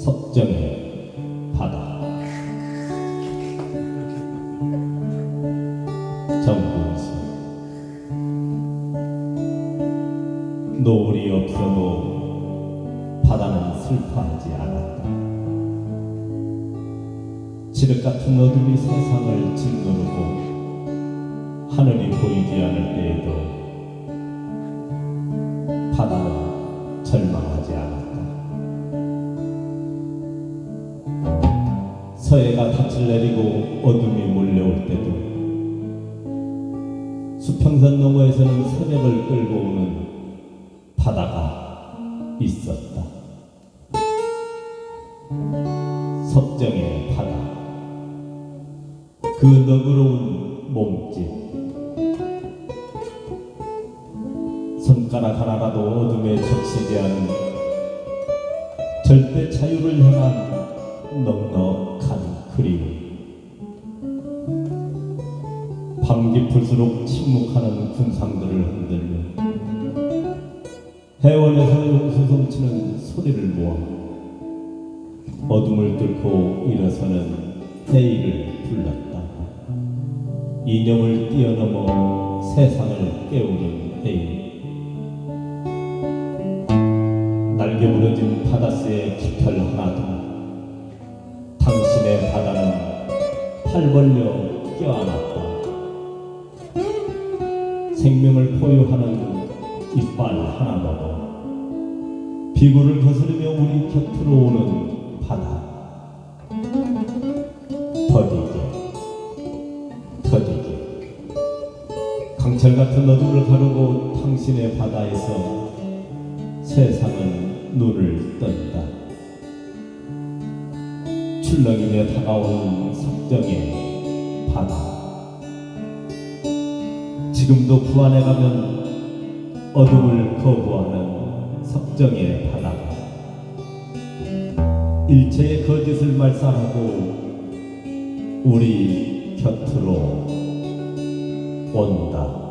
석정의 바다. 정군수 노을이 없어도 바다는 슬퍼하지 않았다. 지륵 같은 어둠이 세상을 짓누르고 하늘이 보이지 않을 때에도 서해가 닻을 내리고 어둠이 몰려올 때도 수평선 너머에서는 새벽을 끌고 오는 바다가 있었다. 석정의 바다. 그 너그러운 몸짓. 손가락 하나라도 어둠에 적시지 않은 절대 자유를 향한 넉넉 밤 깊을수록 침묵하는 군상들을 흔들며 해원에서 용수 성치는 소리를 모아 어둠을 뚫고 일어서는 해일을 불렀다. 이념을 뛰어넘어 세상을 깨우는 해일. 날개 부러진 바다스의 깃털 하나도 당신의 바다는 팔 벌려 껴안았다. 생명을 포효하는 이빨 하나 먹어 비구를 거스르며 우리 곁으로 오는 바다. 더디게, 더디게. 강철 같은 어둠을 가르고 당신의 바다에서 세상은 눈을 뜬다. 출렁이며 다가오는 석정의 바다. 지금도 그 안에 가면 어둠을 거부하는 석정의 바다가 일체의 거짓을 말살하고 우리 곁으로 온다.